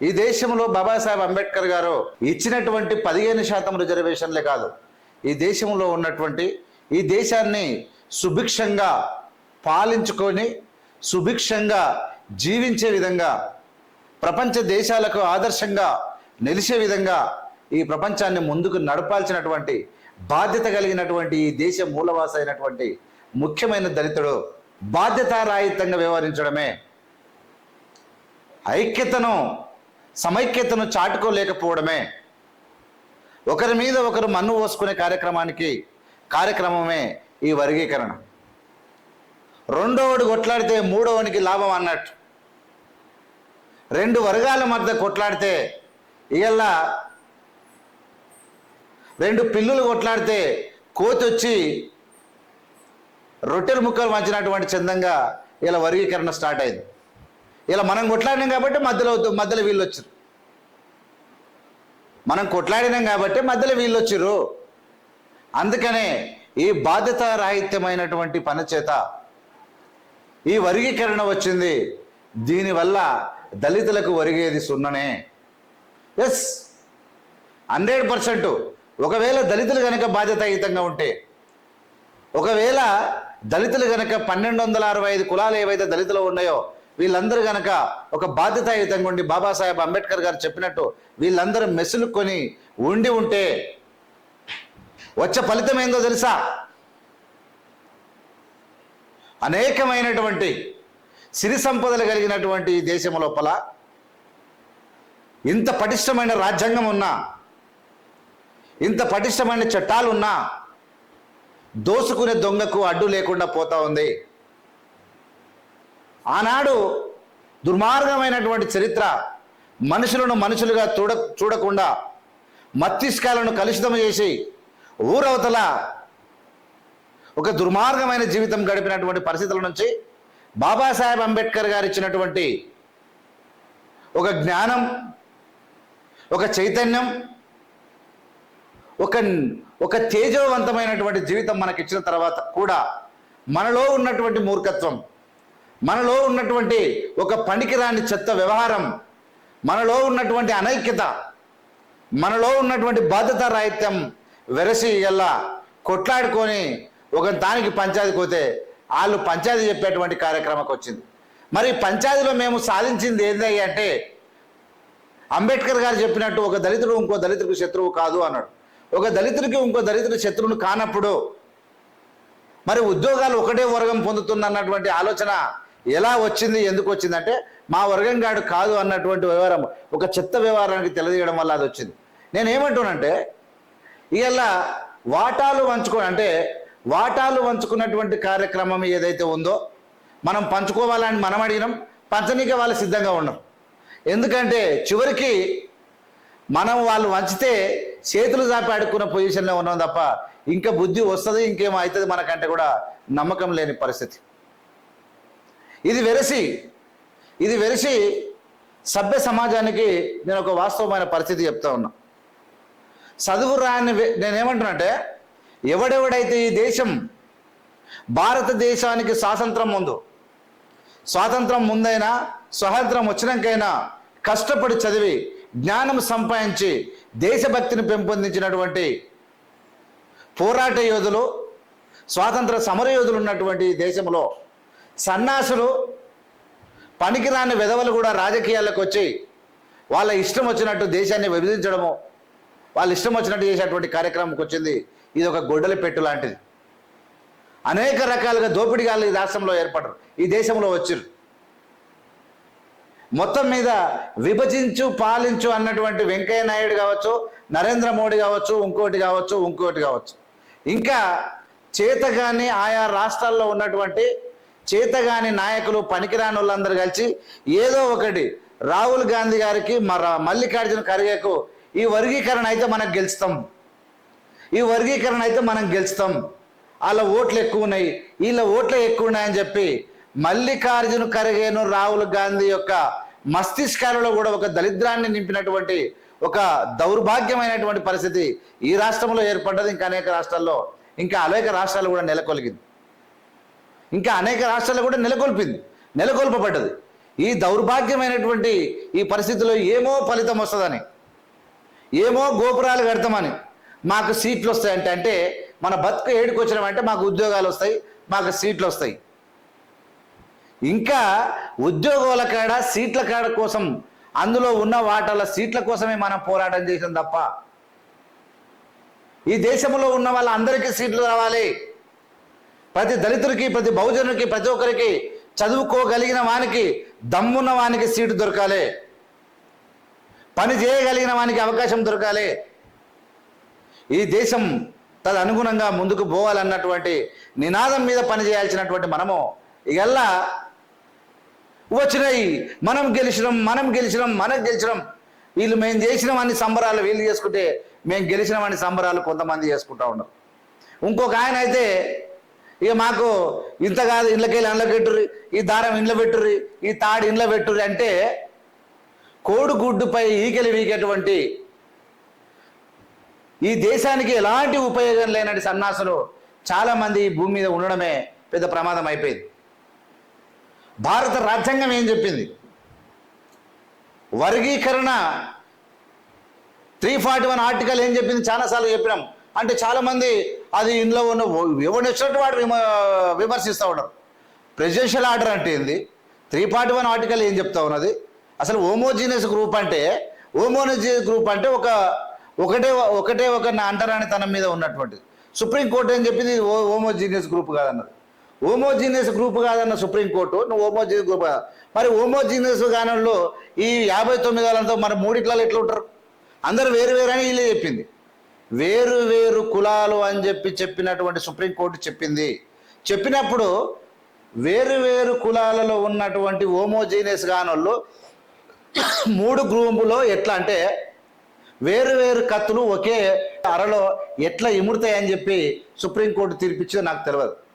ఈ దేశంలో బాబాసాహెబ్ అంబేద్కర్ గారు ఇచ్చినటువంటి పదిహేను శాతం రిజర్వేషన్లే కాదు. ఈ దేశంలో ఉన్నటువంటి ఈ దేశాన్ని సుభిక్షంగా పాలించుకొని సుభిక్షంగా జీవించే విధంగా ప్రపంచ దేశాలకు ఆదర్శంగా నిలిచే విధంగా ఈ ప్రపంచాన్ని ముందుకు నడపాల్సినటువంటి బాధ్యత కలిగినటువంటి ఈ దేశ మూలవాస అయినటువంటి ముఖ్యమైన దళితుడు బాధ్యతారాహిత్యంగా వ్యవహరించడమే ఐక్యతను సమైక్యతను చాటుకోలేకపోవడమే. ఒకరి మీద ఒకరు మన్ను పోసుకునే కార్యక్రమానికి కార్యక్రమమే ఈ వర్గీకరణ. రెండోడు కొట్లాడితే మూడోవానికి లాభం అన్నట్టు. రెండు వర్గాల మధ్య కొట్లాడితే ఇవాళ రెండు పిల్లులు కొట్లాడితే కోతి వచ్చి రొట్టెలు ముక్కలు మంచినటువంటి చందంగా ఇలా వర్గీకరణ స్టార్ట్ అయింది. ఇలా మనం కొట్లాడినాం కాబట్టి మధ్యలో మధ్యలో వీళ్ళు వచ్చారు. మనం కొట్లాడినాం కాబట్టి మధ్యలో వీళ్ళు వచ్చారు. అందుకనే ఈ బాధ్యత రాహిత్యమైనటువంటి పని చేత ఈ వర్గీకరణ వచ్చింది. దీనివల్ల దళితులకు ఒరిగేది సున్ననే. Yes hundred percent. ఒకవేళ దళితులు కనుక బాధ్యతాయుతంగా ఉంటే ఒకవేళ దళితులు గనక పన్నెండు వందల అరవై ఐదు కులాలు ఏవైతే దళితులు ఉన్నాయో వీళ్ళందరూ గనక ఒక బాధ్యతాయుతంగా ఉండి బాబాసాహెబ్ అంబేద్కర్ గారు చెప్పినట్టు వీళ్ళందరూ మెసులుకొని ఉండి ఉంటే వచ్చే ఫలితం ఏందో తెలుసా? అనేకమైనటువంటి సిరి సంపదలు కలిగినటువంటి ఈ దేశం లోపల ఇంత పటిష్టమైన రాజ్యాంగం ఉన్నా ఇంత పటిష్టమైన చట్టాలు ఉన్నా దోసుకునే దొంగకు అడ్డు లేకుండా పోతా ఉంది. ఆనాడు దుర్మార్గమైనటువంటి చరిత్ర మనుషులను మనుషులుగా చూడ చూడకుండా మస్తిష్కాలను కలుషితం చేసి ఊరవతల ఒక దుర్మార్గమైన జీవితం గడిపినటువంటి పరిస్థితుల నుంచి బాబాసాహెబ్ అంబేద్కర్ గారు ఇచ్చినటువంటి ఒక జ్ఞానం ఒక చైతన్యం ఒక ఒక తేజోవంతమైనటువంటి జీవితం మనకి ఇచ్చిన తర్వాత కూడా మనలో ఉన్నటువంటి మూర్ఖత్వం మనలో ఉన్నటువంటి ఒక పనికిరాని చెత్త వ్యవహారం మనలో ఉన్నటువంటి అనైక్యత మనలో ఉన్నటువంటి బాధ్యత రాహిత్యం వెరసి గల్లా కొట్లాడుకొని ఒక దానికి పంచాయతీ పోతే వాళ్ళు పంచాయతీ చెప్పేటువంటి కార్యక్రమంకి వచ్చింది. మరి పంచాయతీలో మేము సాధించింది ఏంది అంటే అంబేద్కర్ గారు చెప్పినట్టు ఒక దళితుడు ఇంకో దళితుడికి శత్రువు కాదు అన్నాడు. ఒక దళితుడికి ఇంకో దళితుడు శత్రువును కానప్పుడు మరి ఉద్యోగాలు ఒకటే వర్గం పొందుతుంది అన్నటువంటి ఆలోచన ఎలా వచ్చింది ఎందుకు వచ్చిందంటే మా వర్గంగాడు కాదు అన్నటువంటి వ్యవహారం ఒక చెత్త వ్యవహారానికి తెలియజేయడం వల్ల అది వచ్చింది. నేను ఏమంటున్నానంటే ఇవాళ వాటాలు పంచుకో అంటే వాటాలు పంచుకున్నటువంటి కార్యక్రమం ఏదైతే ఉందో మనం పంచుకోవాలని మనం అడిగినాం పంచనీకే వాళ్ళు సిద్ధంగా ఉన్నాం ఎందుకంటే చివరికి మనం వాళ్ళు వంచితే చేతులు చాపి అడుక్కున్న పొజిషన్లో ఉన్నాం తప్ప ఇంకా బుద్ధి వస్తుంది ఇంకేమో అవుతుంది మనకంటే కూడా నమ్మకం లేని పరిస్థితి. ఇది వెరసి ఇది వెరసి సభ్య సమాజానికి నేను ఒక వాస్తవమైన పరిస్థితి చెప్తా ఉన్నా. చదువు రాని వ్య- ఎవడెవడైతే ఈ దేశం భారతదేశానికి స్వాతంత్రం ముందు స్వాతంత్రం ముందైనా స్వాతంత్రం వచ్చినాకైనా కష్టపడి చదివి జ్ఞానం సంపాదించి దేశభక్తిని పెంపొందించినటువంటి పోరాట యోధులు స్వాతంత్ర సమర యోధులు ఉన్నటువంటి దేశంలో సన్నాసులు పనికిరాని విధవలు కూడా రాజకీయాలకు వచ్చి వాళ్ళ ఇష్టం వచ్చినట్టు దేశాన్ని విభజించడము వాళ్ళ ఇష్టం వచ్చినట్టు చేసేటువంటి కార్యక్రమంకి వచ్చింది. ఇది ఒక గొడ్డలి పెట్టు లాంటిది. అనేక రకాలుగా దోపిడీగాళ్ళు ఈ రాష్ట్రంలో ఏర్పడరు ఈ దేశంలో వచ్చిర్రు. మొత్తం మీద విభజించు పాలించు అన్నటువంటి వెంకయ్య నాయుడు కావచ్చు నరేంద్ర మోడీ కావచ్చు ఇంకోటి కావచ్చు ఇంకోటి కావచ్చు. ఇంకా చేతగాని ఆయా రాష్ట్రాల్లో ఉన్నటువంటి చేతగాని నాయకులు పనికిరాని వాళ్ళందరూ కలిసి ఏదో ఒకటి రాహుల్ గాంధీ గారికి మర మల్లికార్జున ఖర్గేకు ఈ వర్గీకరణ అయితే మనం గెలుస్తాం. ఈ వర్గీకరణ అయితే మనం గెలుస్తాం. వాళ్ళ ఓట్లు ఎక్కువ ఉన్నాయి. వీళ్ళ ఓట్లు ఎక్కువ ఉన్నాయని చెప్పి మల్లికార్జున ఖర్గేను రాహుల్ గాంధీ యొక్క మస్తిష్కాలలో కూడా ఒక దరిద్రాన్ని నింపినటువంటి ఒక దౌర్భాగ్యమైనటువంటి పరిస్థితి ఈ రాష్ట్రంలో ఏర్పడ్డది. ఇంకా అనేక రాష్ట్రాల్లో ఇంకా అనేక రాష్ట్రాలు కూడా నెలకొలిగింది. ఇంకా అనేక రాష్ట్రాలు కూడా నెలకొల్పింది నెలకొల్పబడ్డది. ఈ దౌర్భాగ్యమైనటువంటి ఈ పరిస్థితిలో ఏమో ఫలితం వస్తుందని ఏమో గోపురాలు కడతామని మాకు సీట్లు వస్తాయంటే అంటే మన బతుకు ఏడుకొచ్చినామంటే మాకు ఉద్యోగాలు వస్తాయి మాకు సీట్లు వస్తాయి. ఇంకా ఉద్యోగాల కాడ సీట్ల కాడ కోసం అందులో ఉన్న వాటాల సీట్ల కోసమే మనం పోరాటం చేసాం తప్ప. ఈ దేశంలో ఉన్న వాళ్ళందరికీ సీట్లు రావాలి. ప్రతి దళితుడికి ప్రతి బహుజనుడికి ప్రతి ఒక్కరికి చదువుకోగలిగిన వానికి దమ్మున్న వానికి సీటు దొరకాలి. పని చేయగలిగిన వానికి అవకాశం దొరకాలి. ఈ దేశం తదనుగుణంగా ముందుకు పోవాలన్నటువంటి నినాదం మీద పనిచేయాల్సినటువంటి మనము ఇగల్లా వచ్చినాయి. మనం గెలిచినాం మనం గెలిచినాం మనం గెలిచినాం. వీళ్ళు మేము చేసిన అన్ని సంబరాలు వీళ్ళు చేసుకుంటే మేము గెలిచిన అన్ని సంబరాలు కొంతమంది చేసుకుంటా ఉన్నారు. ఇంకొక ఆయన అయితే ఇక మాకు ఇంత కాదు ఇళ్ళకెళ్ళి ఇండ్ల పెట్టుర్రి ఈ దారం ఇండ్ల పెట్టుర్రి ఈ తాడు ఇండ్ల పెట్టుర్రి అంటే కోడిగుడ్డుపై ఈకెలి వీకేటువంటి ఈ దేశానికి ఎలాంటి ఉపయోగం లేనటి సన్నాసులు చాలామంది ఈ భూమి మీద ఉండడమే పెద్ద ప్రమాదం అయిపోయింది. భారత రాజ్యాంగం ఏం చెప్పింది? వర్గీకరణ త్రీ ఫార్టీ వన్ ఆర్టికల్ ఏం చెప్పింది? చాలాసార్లు చెప్పినాం. అంటే చాలామంది అది ఇందులో ఉన్న ఎవరిని వచ్చినట్టు వాడు విమ విమర్శిస్తూ ఉన్నారు ప్రెసిడెన్షియల్ ఆర్డర్ అంటే ఏంది? త్రీ పార్టీ వన్ ఆర్టికల్ ఏం చెప్తా ఉన్నది? అసలు హోమోజీనియస్ గ్రూప్ అంటే హోమోజీనియస్ గ్రూప్ అంటే ఒక ఒకటే ఒకటే ఒక అంటరాని తనం మీద ఉన్నటువంటిది. సుప్రీంకోర్టు ఏం చెప్పింది? హోమోజీనియస్ గ్రూప్ కాదన్నది. హోమోజీనియస్ గ్రూప్ కాదన్న సుప్రీంకోర్టు నువ్వు హోమోజీనియస్ గ్రూప్ కాదు. మరి హోమోజీనియస్ గానంలో ఈ యాభై తొమ్మిది వాళ్ళతో మరి మూడిట్లలో ఎట్లా ఉంటారు అందరు వేరు వేరు అని వీళ్ళే చెప్పింది. వేరు వేరు కులాలు అని చెప్పి చెప్పినటువంటి సుప్రీంకోర్టు చెప్పింది. చెప్పినప్పుడు వేరు వేరు కులాలలో ఉన్నటువంటి హోమోజీనియస్ గానోళ్ళు మూడు గ్రూపులో ఎట్లా అంటే వేరు వేరు కత్తులు ఒకే అరలో ఎట్లా ఇముడతాయని చెప్పి సుప్రీంకోర్టు తీర్పిచ్చిందో నాకు తెలియదు